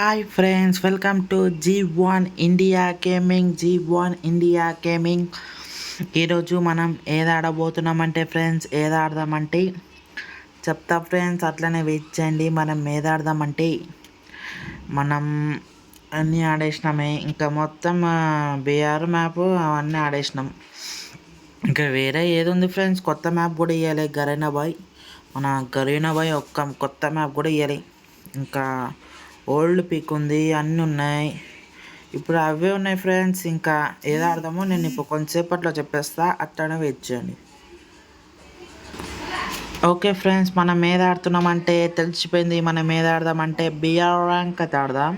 Hi friends welcome to G one India gaming G one India gaming. ఈరోజు మనం ఏది ఆడబోతున్నామంటే friends ఏది ఆడదామంటే చెప్తా ఫ్రెండ్స్ అట్లనే వెయిట్ చేయండి. మనం ఏది ఆడదామంటే మనం అన్నీ ఆడేసినామే. ఇంకా మొత్తం బీఆర్ మ్యాప్ అవన్నీ ఆడేసినాం. ఇంకా వేరే ఏది ఉంది ఫ్రెండ్స్ కొత్త మ్యాప్ కూడా ఇవ్వాలి గరీనాబాయ్ మన గరీనాబాయ్ ఒక్క కొత్త మ్యాప్ కూడా ఇవ్వాలి ఇంకా ఓల్డ్ పిక్ ఉంది అన్నీ ఉన్నాయి. ఇప్పుడు అవే ఉన్నాయి ఫ్రెండ్స్ ఇంకా ఏది ఆడదామో నేను ఇప్పుడు కొంతసేపట్లో చెప్పేస్తా అట్లనే వెయిట్ చేయండి. ఓకే ఫ్రెండ్స్ మనం మీద ఆడుతున్నామంటే తెలిసిపోయింది మనం మీద ఆడదామంటే బిఆర్ ర్యాంక్ అయితే ఆడదాం.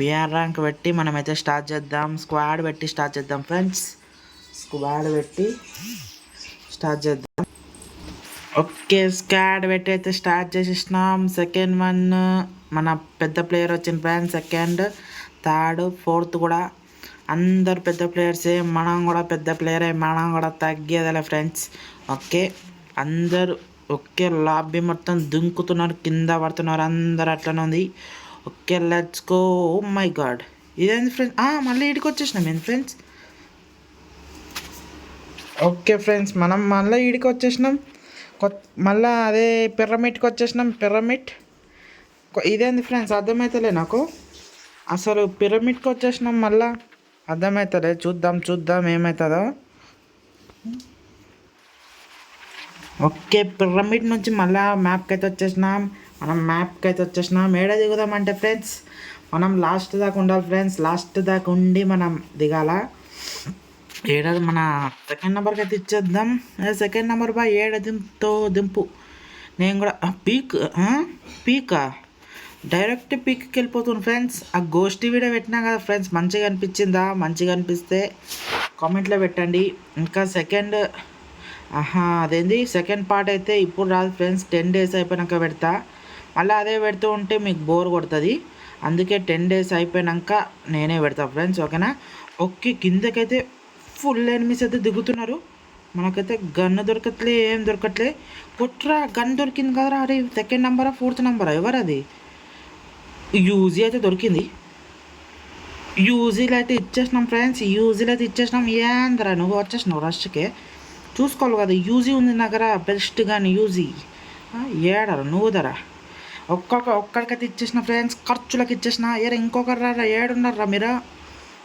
బిఆర్ ర్యాంక్ పెట్టి మనమైతే స్టార్ట్ చేద్దాం. స్క్వాడ్ పెట్టి స్టార్ట్ చేద్దాం ఫ్రెండ్స్ స్క్వాడ్ పెట్టి స్టార్ట్ చేద్దాం. ఓకే స్క్వాడ్ పెట్టి అయితే స్టార్ట్ చేసేసినాం. సెకండ్ వన్ మన పెద్ద ప్లేయర్ వచ్చిన ఫ్రెండ్స్ సెకండ్ థర్డ్ ఫోర్త్ కూడా అందరు పెద్ద ప్లేయర్సే మనం కూడా పెద్ద ప్లేయరే మనం కూడా తగ్గేదలే ఫ్రెండ్స్ ఓకే? అందరు ఒకే లాబీ మొత్తం దుంకుతున్నారు కింద పడుతున్నారు అందరు అట్లనే ఉంది. Okay let's go my god ఇదేంది ఫ్రెండ్స్ మళ్ళీ ఇడికి వచ్చేసినాం ఏంది ఫ్రెండ్స్ ఓకే ఫ్రెండ్స్ మనం మళ్ళీ ఇడికి వచ్చేసినాం. కొత్త మళ్ళీ అదే పిరమిడ్కి వచ్చేసినాం పిరమిడ్ ఇదేంది ఫ్రెండ్స్? అర్థమవుతలే నాకు? అసలు పిరమిడ్కి వచ్చేసినాం మళ్ళా? అర్థమవుతలే చూద్దాం చూద్దాం ఏమవుతుందో ఓకే పిరమిడ్ నుంచి మళ్ళా మ్యాప్కి అయితే వచ్చేసినాం. మనం మ్యాప్కి అయితే వచ్చేసినాం. ఏడ దిగుదామంటే ఫ్రెండ్స్? మనం లాస్ట్ దాకా ఉండాలి ఫ్రెండ్స్. లాస్ట్ దాకా ఉండి మనం దిగాల? ఏడాది మన సెకండ్ నెంబర్కి అయితే ఇచ్చేద్దాం సెకండ్ నెంబర్ బా ఏడ దింపుతో దింపు? నేను కూడా పీక్ పీకా? డైరెక్ట్ పిక్కి వెళ్ళిపోతుంది ఫ్రెండ్స్. ఆ గోష్ఠి వీడియో పెట్టినా కదా ఫ్రెండ్స్ మంచిగా అనిపించిందా? మంచిగా అనిపిస్తే కామెంట్లో పెట్టండి. ఇంకా సెకండ్ ఆహా అదేంది? సెకండ్ పార్ట్ అయితే ఇప్పుడు రాదు ఫ్రెండ్స్ టెన్ డేస్ అయిపోయాక పెడతా. మళ్ళీ అదే పెడుతూ ఉంటే మీకు బోర్ కొడుతుంది. అందుకే టెన్ డేస్ అయిపోయాక నేనే పెడతా ఫ్రెండ్స్ ఓకేనా? ఓకే కిందకైతే ఫుల్ ఎనిమిస్ అయితే దిగుతున్నారు. మనకైతే గన్ దొరకట్లే ఏం దొరకట్లే. కుట్రా గన్ దొరికింది కదరా అరే సెకండ్ నెంబరా ఫోర్త్ నెంబరా? ఎవరు అది యూజీ అయితే దొరికింది యూజీలు అయితే ఇచ్చేసినాం ఫ్రెండ్స్ యూజీలు అయితే ఇచ్చేసినాం ఏంద్రా నువ్వు వచ్చేసినావు రష్కే చూసుకోవాలి కదా యూజీ ఉంది దగ్గర బెస్ట్ కానీ యూజీ ఏడరా నువ్వు ధర ఒక్కొక్క ఒక్కడికైతే ఇచ్చేసిన ఫ్రెండ్స్ ఖర్చులకు ఇచ్చేసిన ఏరా ఇంకొకరు రా ఏడున్నారా మీరు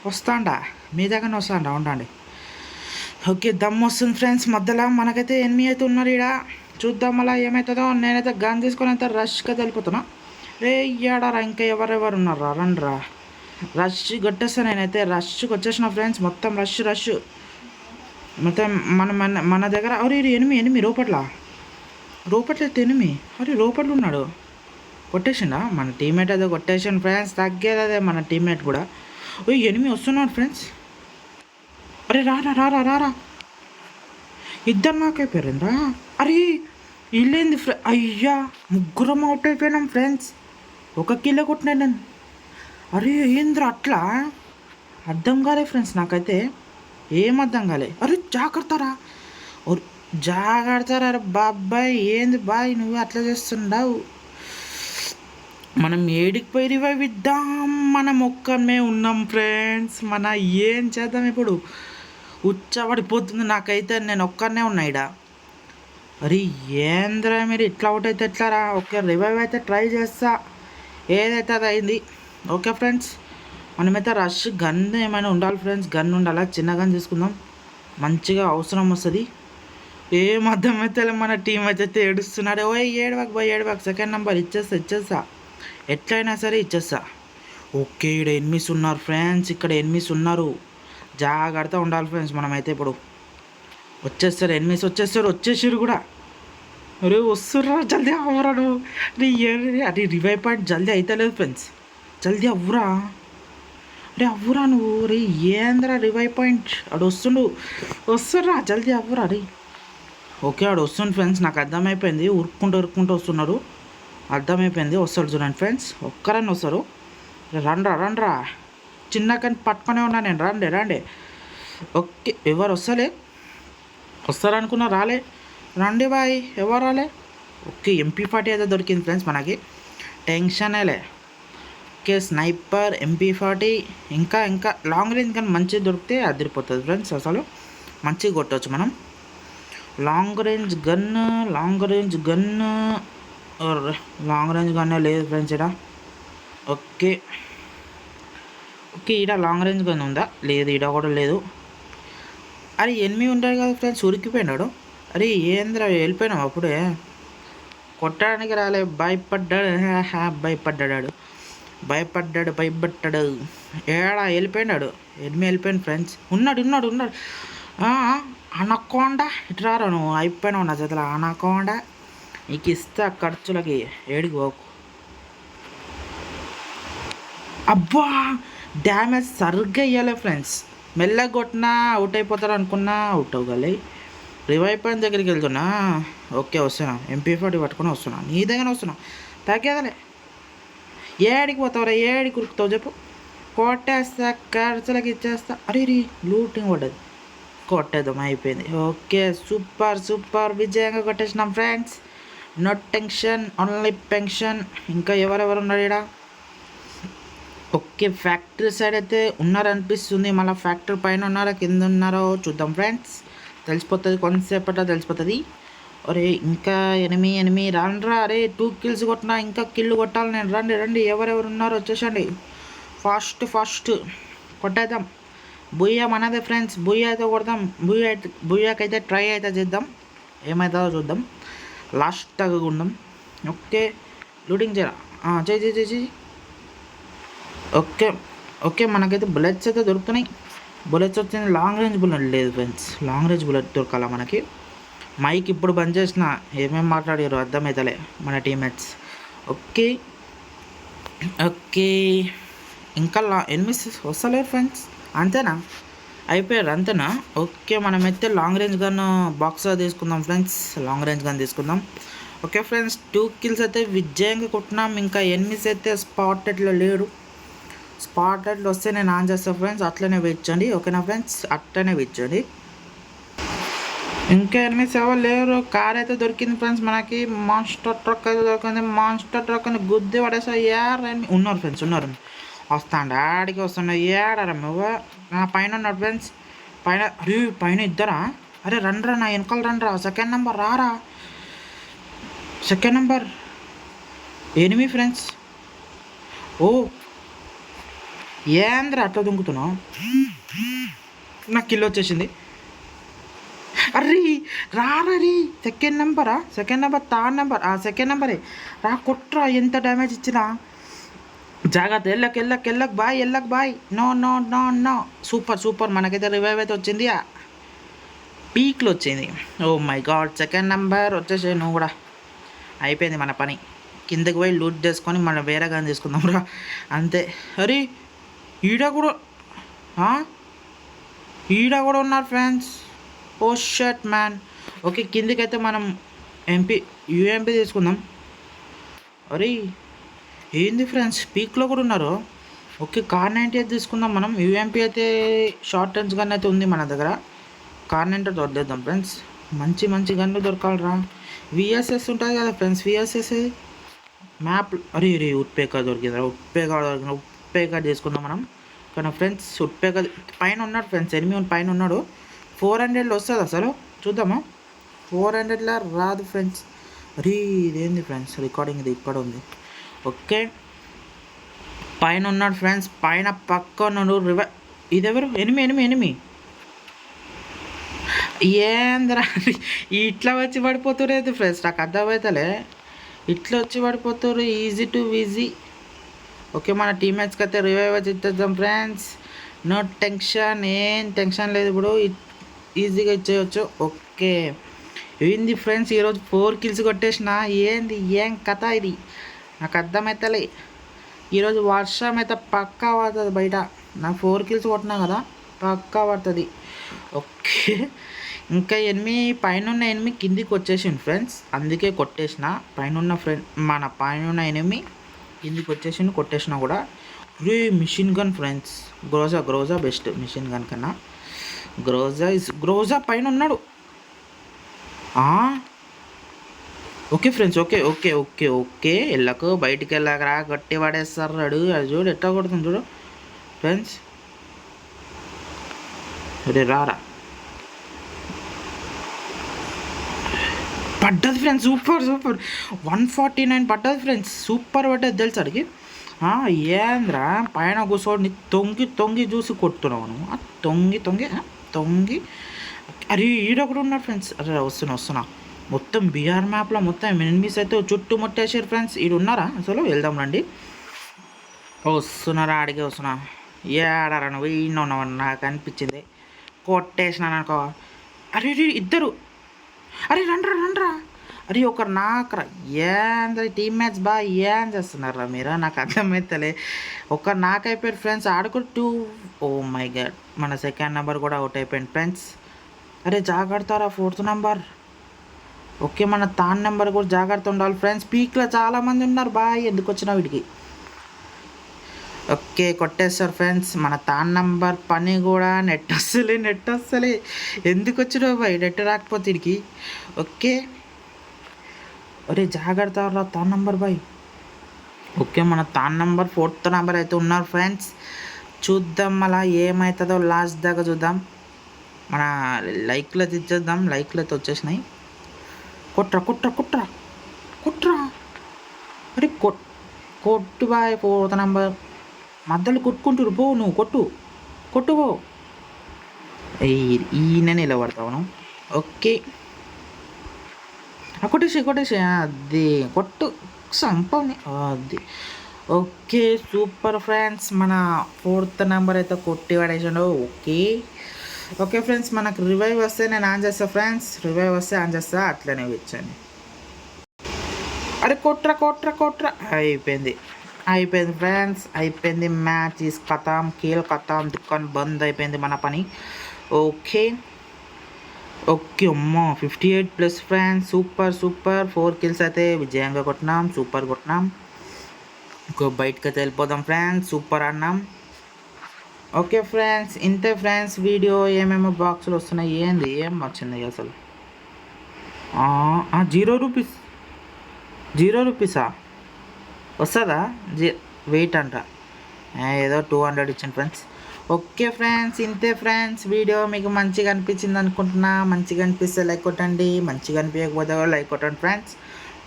వస్తాండా మీ దగ్గరనే వస్తాండా ఉండండి ఓకే దమ్ వస్తుంది ఫ్రెండ్స్ మధ్యలో మనకైతే ఎనిమిది అయితే ఉన్నారు ఇక్కడ చూద్దాం మళ్ళీ ఏమవుతుందో నేనైతే గన్ తీసుకొని అయితే రష్గా వెళ్ళిపోతున్నా రే ఇయ్యాడారా ఇంకా ఎవరెవరు ఉన్నారా రండ్రా. రష్ కొట్టేస్తా నేనైతే. రష్కి వచ్చేసిన ఫ్రెండ్స్ మొత్తం రష్ రష్. మొత్తం మన మన మన దగ్గర అరే ఎనిమి ఎనిమి రోపట్ల? రూపట్ల అయితే ఎనిమి. అరే రూపట్లు ఉన్నాడు. కొట్టేసిండా? మన టీమేట్ అదే కొట్టేసాను ఫ్రెండ్స్. తగ్గేది అదే మన టీమేట్ కూడా. ఓ ఎనిమి వస్తున్నాడు ఫ్రెండ్స్. అరే రారా రారా రారా ఇద్దరు నాకైపోయారండ్రా అరే ఇల్లేంది ఫ్రె? అయ్యా ముగ్గురం అవుట్ అయిపోయినాం ఫ్రెండ్స్. ఒక కిలో కొట్టినా నేను అరే ఏంద్రా అట్లా? అర్థం కాలే ఫ్రెండ్స్ నాకైతే. ఏం అర్థం కాలే. అరే జాగ్రత్తరా. జాగ్రత్తరా బాబాయ్. ఏంది బాయ్ నువ్వు అట్లా చేస్తుండవు. మనం ఏడికి పోయి రివైవ్ ఇద్దాం మనం ఒక్కమే ఉన్నాం ఫ్రెండ్స్. మన ఏం చేద్దాం ఇప్పుడు? ఉచ్చబడిపోతుంది నాకైతే. నేను ఒక్కనే ఉన్నా ఇడ అరే ఏంద్రా మీరు? ఇట్లా అవుట్ అయితే ఎట్లారా ఓకే రివైవ్ అయితే ట్రై చేస్తా. ఏదైతే అది అయింది ఓకే ఫ్రెండ్స్? మనమైతే రష్ గన్ ఏమైనా ఉండాలి ఫ్రెండ్స్? గన్ ఉండాలా? చిన్న గన్ తీసుకుందాం. మంచిగా అవసరం వస్తుంది. ఏం అర్థమైతే మన టీం అయితే ఏడుస్తున్నాడు. ఓ ఏడవాక పోయి ఏడవాక. సెకండ్ నెంబర్ ఇచ్చేస్తా ఇచ్చేస్తా. ఎట్లయినా సరే ఇచ్చేస్తా. ఓకే ఇక్కడ ఎనిమిస్ ఉన్నారు ఫ్రెండ్స్. ఇక్కడ ఎనిమిస్ ఉన్నారు. జాగ్రత్త ఉండాలి ఫ్రెండ్స్ మనమైతే ఇప్పుడు. వచ్చేస్తారు ఎనిమిస్ వచ్చేస్తారు వచ్చేసారు కూడా. అరే వస్తుర్రా జల్దీ అవ్వరా నువ్వు. అరే అది రివైవ్ పాయింట్ జల్దీ అవుతలేదు ఫ్రెండ్స్ జల్దీ అవ్వరా అరే అవ్వరా నువ్వు. రే ఏంద్రా రివైవ్ పాయింట్ అడు వస్తుండు. వస్తుర్రా జల్దీ అవ్వరా రే ఓకే ఆడు వస్తుంది ఫ్రెండ్స్ నాకు అర్థమైపోయింది. ఉరుక్కుంటూ ఉరుక్కుంటూ వస్తున్నాడు. అర్థమైపోయింది. వస్తాడు చూడండి ఫ్రెండ్స్ ఒక్కరని వస్తారు. రండ్రా రండ్రా. చిన్న కానీ పట్టుకునే ఉన్నా నేను. రండి రండి. ఓకే ఎవరు వస్తలే? వస్తారనుకున్నా రాలే. రండి బాయ్ ఎవరు రాలే ఓకే ఎంపీ ఫార్టీ అయితే దొరికింది ఫ్రెండ్స్ మనకి. టెన్షనేలే ఓకే స్నైపర్ ఎంపీ ఫార్టీ ఇంకా ఇంకా. లాంగ్ రేంజ్ కానీ మంచిగా దొరికితే అదిరిపోతుంది ఫ్రెండ్స్ అసలు. మంచిగా కొట్టవచ్చు మనం. Long range gun long range gun long range గన్నే లేదు ఫ్రెండ్స్ ఇక్కడ ఓకే. ఓకే ఈడ లాంగ్ రేంజ్ గన్ ఉందా? లేదు ఈడ కూడా లేదు. అరే ఎనిమిది ఉంటాడు కదా ఫ్రెండ్స్ ఉరికిపోయినాడు. అరే ఏంద్రా వెళ్ళిపోయినావు అప్పుడే? కొట్టడానికి రాలే భయపడ్డాడు. హా, భయపడ్డాడు భయపడ్డాడు భయపడ్డాడు. ఏడా వెళ్ళిపోయినాడు. ఎడ్మి వెళ్ళిపోయాను ఫ్రెండ్స్ ఉన్నాడు ఉన్నాడు ఉన్నాడు. అనకోండా. ఇటు రారా నువ్వు? అయిపోయినావు నా చేతిలో. అనకోండా. నీకు ఇస్తా ఖర్చులకి. ఏడికి పోకు అబ్బా డ్యామేజ్ సరిగ్గా ఇవ్వలే ఫ్రెండ్స్ మెల్లగా కొట్టినా అవుట్ అయిపోతారు అనుకున్నా అవుట్ అవ్వగలి రివైవ్ పాయింట్ దగ్గరికి వెళ్తున్నా. ఓకే వస్తున్నా. ఎంపీ ఫార్టీ పట్టుకొని వస్తున్నా. నీ దగ్గర వస్తున్నా. తగ్గేదలే ఏడికి పోతావురా ఏడికి ఉరుకుతావు చెప్పు. కొట్టేస్తా ఖర్చులకు ఇచ్చేస్తా. అరే రీ లూటింగ్ పడ్డది? కొట్టేద్దాం అయిపోయింది. Okay super super. విజయంగా కొట్టేసినాం friends. No tension only pension ఇంకా ఎవరెవరు ఉన్నారు ఇక్కడ ఓకే ఫ్యాక్టరీ సైడ్ అయితే ఉన్నారనిపిస్తుంది. మళ్ళీ ఫ్యాక్టరీ పైన ఉన్నారా కింద ఉన్నారో చూద్దాం ఫ్రెండ్స్. తెలిసిపోతుంది కొంతసేపట తెలిసిపోతుంది. అరే ఇంకా ఎనిమి ఎనిమి రండ్రా అరే టూ కిల్స్ కొట్టినా ఇంకా కిల్లు కొట్టాలి నేను రండి రండి ఎవరెవరు ఉన్నారో వచ్చేసండి. Fast fast కొట్టేద్దాం. బుయ్య మనదే ఫ్రెండ్స్ బుయ్య అయితే కొడదాం. బుయ్య అయితే బుయ్యకైతే ట్రై అయితే చేద్దాం. ఏమవుతుందో చూద్దాం. లాస్ట్ తగ్గకుండా ఓకే లూటింగ్ చేయరా చేయి చేయి చేయి ఓకే ఓకే మనకైతే బుల్లెట్స్ అయితే దొరుకుతున్నాయి. బుల్లెట్స్ వచ్చింది. లాంగ్ రేంజ్ బుల్లెట్ లేదు ఫ్రెండ్స్ లాంగ్ రేంజ్ బుల్లెట్ దొరకాల మనకి? మైక్ ఇప్పుడు బంద్ చేసిన. ఏమేమి మాట్లాడారు అర్థమవుతలే మన టీమ్మేట్స్ ఓకే. ఓకే. ఇంకా లా ఎనిమిస్ వస్తలే ఫ్రెండ్స్ అంతేనా? అయిపోయారు. అంతేనా? ఓకే. మనమైతే లాంగ్ రేంజ్ గన్ బాక్స్ తీసుకుందాం ఫ్రెండ్స్ లాంగ్ రేంజ్ గన్ తీసుకుందాం. ఓకే ఫ్రెండ్స్ టూ కిల్స్ అయితే విజయంగా కొట్టినాం. ఇంకా ఎనిమిస్ అయితే స్పాట్ ఎట్లా లేరు. స్పాట్ లైట్లు వస్తే నేను ఆన్ చేస్తాను ఫ్రెండ్స్ అట్లనే వెయిట్ చేయండి ఓకేనా ఫ్రెండ్స్ అట్లనే వెయిట్ చేయండి ఇంకా ఎనిమిది ఎవరు లేరు. కార్ అయితే దొరికింది ఫ్రెండ్స్ మనకి. మాన్స్టర్ ట్రక్ అయితే దొరికింది. మాన్స్టర్ ట్రక్ అని గుద్ది పడేసా. ఏరా ఉన్నారు ఫ్రెండ్స్ ఉన్నారు. వస్తాండి. ఆడికి వస్తుండే. ఏడారా నువ్వు? నా పైన ఉన్నాడు ఫ్రెండ్స్ పైన అరే పైన ఇద్దరా? అరే రండ్రా నా వెనకాల రండ్రా. సెకండ్ నెంబర్ రారా? Second number enemy friends oh ఏంద్ర అట్లా దుంకుతున్నావు? నాకు కిల్ వచ్చేసింది. అర్రీ రారీ సెకండ్ నెంబరా సెకండ్ నెంబర్ థర్డ్ నెంబర్ ఆ సెకండ్ నెంబరే రా కొట్రా ఎంత డ్యామేజ్ ఇచ్చినా. జాగ్రత్త ఎల్లకి ఎల్లకి ఎల్లకి boy ఎల్లకి boy no no no no super super మనకైతే రివైవ్ అయితే వచ్చింది పీక్లో వచ్చింది. Oh my god second number వచ్చేసి నువ్వు కూడా. అయిపోయింది మన పని. కిందకి పోయి లూట్ చేసుకొని మనం వేరే కానీ తీసుకుందాం రా. అంతే. అరే ఈడ కూడా ఈడ కూడా ఉన్నారు friends. Oh shirt man. Okay కిందికైతే మనం ఎంపీ యూఎంపీ తీసుకుందాం. అరే ఏంది ఫ్రెండ్స్? పీక్లో కూడా ఉన్నారు? ఓకే కార్ నైంటీ అయితే తీసుకుందాం మనం. యూఎంపీ అయితే షార్ట్ టర్మ్స్ గన్ అయితే ఉంది మన దగ్గర. కార్ నైంటీ దొరికేద్దాం ఫ్రెండ్స్. మంచి మంచి గన్లు దొరకాలరా. విఎస్ఎస్ ఉంటుంది కదా ఫ్రెండ్స్ విఎస్ఎస్. మ్యాప్ అరే రే ఉట్పేక దొరికిందిరా ఉట్పేక దొరికిన ఉట్పేక చేసుకుందాం మనం. కానీ ఫ్రెండ్స్ ఉట్పేక పైన ఉన్నాడు ఫ్రెండ్స్ ఎనిమిది పైన ఉన్నాడు. ఫోర్ హండ్రెడ్లో వస్తుంది అసలు? చూద్దామా? ఫోర్ హండ్రెడ్లో రాదు ఫ్రెండ్స్. అరే ఇదేంది ఫ్రెండ్స్? రికార్డింగ్ ఇది ఇక్కడ ఉంది. ఓకే. పైన ఉన్నాడు ఫ్రెండ్స్ పైన పక్క ఉన్నాడు. రివ ఇదెవరు? Enemy enemy enemy. ఏందరా? ఇట్లా వచ్చి పడిపోతురేది ఫ్రెండ్స్? నాకు అర్థమవుతలే ఇట్లా వచ్చి పడిపోతారు ఈజీ టు ఈజీ. ఓకే మన టీమేట్స్కి అయితే రివైవ్ ఇచ్చేద్దాం ఫ్రెండ్స్ నో టెన్షన్ ఏం టెన్షన్ లేదు ఇప్పుడు. ఈజీగా ఇచ్చేయచ్చు. ఓకే. ఏంది ఫ్రెండ్స్ ఈరోజు ఫోర్ కిల్స్ కొట్టేసిన? ఏంది? ఏం కథ ఇది? నాకు అర్థమవుతలే ఈరోజు వర్షం అయితే పక్కా పడుతుంది బయట. నా ఫోర్ కిల్స్ కొట్టినా కదా? పక్కా పడుతుంది. ఓకే. ఇంకా ఎనిమిది పైన ఉన్న ఎనిమిది కిందికి వచ్చేసింది ఫ్రెండ్స్ అందుకే కొట్టేసిన. పైన ఉన్న ఫ్రెండ్ మన పైన ఉన్న ఎనిమిది కిందికి వచ్చేసింది కొట్టేసినా కూడా రే mission gun friends. Groza Groza best mission gun కన్నా. గ్రోజా ఇస్ గ్రోజా పైన ఉన్నాడు. Okay friends okay okay okay okay. వెళ్ళకు బయటికి వెళ్ళాకరా గట్టి పడేస్తారు అడు అది చూడు ఎట్లా కొడుతుంది చూడు. ఫ్రెండ్స్. అరే రారా. పడ్డది friends super super one forty nine పడ్డది ఫ్రెండ్స్ సూపర్ పడ్డది తెలుసు అడిగి ఏంద్రా పైన కూర్చోడిని తొంగి తొంగి చూసి కొడుతున్నావు నువ్వు. తొంగి తొంగి తొంగి. అరే ఈడొకడు ఉన్నాడు ఫ్రెండ్స్ అరే వస్తున్నా వస్తున్నా. మొత్తం బీఆర్ మ్యాప్లో మొత్తం ఎనిమిస్ అయితే చుట్టూ ముట్టేసారు ఫ్రెండ్స్ ఈడు ఉన్నారా? అసలు వెళ్దాం రండి. వస్తున్నారా అడిగే వస్తున్నా. ఏడారా నువ్వు ఈయన ఉన్నావు నాకు అనిపించింది. కొట్టేసినాను అనుకో. అరే ఇద్దరు. అరే రండ్రా రండ్రా. అరే ఒకరు నాకు ఏంద్ర టీమ్ మ్యాచ్ బాగా ఏం చేస్తున్నారా మీరు? నాకు అర్థమైతలే. ఒక నాకు అయిపోయారు ఫ్రెండ్స్ ఆడుకుంటూ ఓ మై oh గాడ్ మన సెకండ్ నెంబర్ కూడా అవుట్ అయిపోయింది ఫ్రెండ్స్ అరే జాగ్రత్తారా ఫోర్త్ నెంబర్ ఓకే మన థర్డ్ నెంబర్ కూడా జాగ్రత్త ఉండాలి ఫ్రెండ్స్ పీక్లో చాలామంది ఉన్నారు బాయ్. ఎందుకు వచ్చినా వీడికి? ఓకే కొట్టేస్తారు ఫ్రెండ్స్. మన తాన్ నంబర్ పని కూడా నెట్ వస్తలే నెట్ వస్తలే ఎందుకు వచ్చినావు బాయ్ నెట్ రాకపోతే ఇడికి ఓకే. ఒరే జాగ్రత్త రా తాన్ నంబర్ బాయ్. ఓకే మన తాన్ నంబర్ ఫోర్త్ నంబర్ అయితే ఉన్నారు ఫ్రెండ్స్. చూద్దాం అలా ఏమవుతుందో లాస్ట్ దాకా చూద్దాం. మన లైక్లో తెచ్చేద్దాం లైక్లో అయితే వచ్చేసినాయి. కుట్ర కుట్ర కుట్ర. కుట్ర. అరే కొట్ కొట్టు బాయ్ ఫోర్త్ నంబర్. మధ్యలో కొట్టుకుంటురు పో నువ్వు కొట్టు. కొట్టుపో ఈయన నిలబడతావు నువ్వు. ఓకే. కొట్టేసి కొట్టేసి అది. కొట్టు. సంపని అది. Okay super friends. మన ఫోర్త్ నెంబర్ అయితే కొట్టి పడేసాడు. ఓకే. ఓకే ఫ్రెండ్స్ మనకు రివైవ్ వస్తే నేను ఆన్ చేస్తా ఫ్రెండ్స్. రివైవ్ వస్తే ఆన్ చేస్తా అట్లనే వచ్చాను. అరే కొట్రా కొట్రా కొట్రా. అయిపోయింది. అయిపోయింది ఫ్రెండ్స్ అయిపోయింది మ్యాచ్ ఈస్ కథం కీల్ కథాం దుకాన్ బంద్ అయిపోయింది మన పని ఓకే ఓకే అమ్మ fifty eight plus friends super super four kills అయితే విజయంగా కొట్టినాం సూపర్ కొట్టినాం ఇంకో బయటకి అయితే వెళ్ళిపోదాం ఫ్రెండ్స్ సూపర్ అన్నాం ఓకే ఫ్రెండ్స్ ఇంతే ఫ్రెండ్స్ వీడియో ఏమేమో బాక్సులు వస్తున్నాయి ఏంది ఏం వచ్చింది అసలు జీరో రూపీస్ జీరో రూపీసా వస్తుందా? జీ వెయిట్ అంట. ఏదో టూ హండ్రెడ్ ఇచ్చాను ఫ్రెండ్స్ ఓకే ఫ్రెండ్స్ ఇంతే ఫ్రెండ్స్ వీడియో మీకు మంచిగా అనిపించింది అనుకుంటున్నా. మంచిగా అనిపిస్తే లైక్ కొట్టండి. మంచిగా అనిపించకపోతే లైక్ కొట్టండి ఫ్రెండ్స్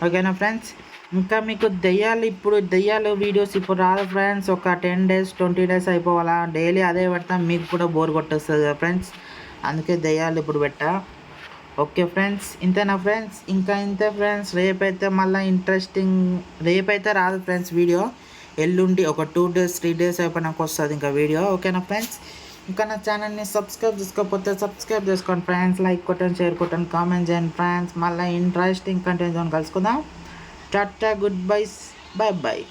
ఓకేనా ఫ్రెండ్స్ ఇంకా మీకు దెయ్యాలు ఇప్పుడు దెయ్యాలు వీడియోస్ ఇప్పుడు రాదు ఫ్రెండ్స్ ఒక టెన్ డేస్ ట్వంటీ డేస్ అయిపోవాలా? డైలీ అదే పెడతాం. మీకు కూడా బోర్ కొట్టేస్తుంది కదా ఫ్రెండ్స్ అందుకే దెయ్యాలు ఇప్పుడు పెట్టా. ఓకే ఫ్రెండ్స్ ఇంతేనా ఫ్రెండ్స్ ఇంకా ఇంతే ఫ్రెండ్స్ రేపైతే మళ్ళీ ఇంట్రెస్టింగ్ రేపైతే రాదు ఫ్రెండ్స్ వీడియో ఎల్లుండి ఒక టూ డేస్ త్రీ డేస్ అయిపోయినాక వస్తుంది ఇంకా వీడియో ఓకేనా ఫ్రెండ్స్ ఇంకా నా ఛానల్ని సబ్స్క్రైబ్ చేసుకోకపోతే సబ్స్క్రైబ్ చేసుకోండి ఫ్రెండ్స్ లైక్ కొట్టండి షేర్ కొట్టండి కామెంట్ చేయండి ఫ్రెండ్స్ మళ్ళీ ఇంట్రెస్టింగ్ కంటెంట్ కలుసుకుందాం. Tata good byes bye bye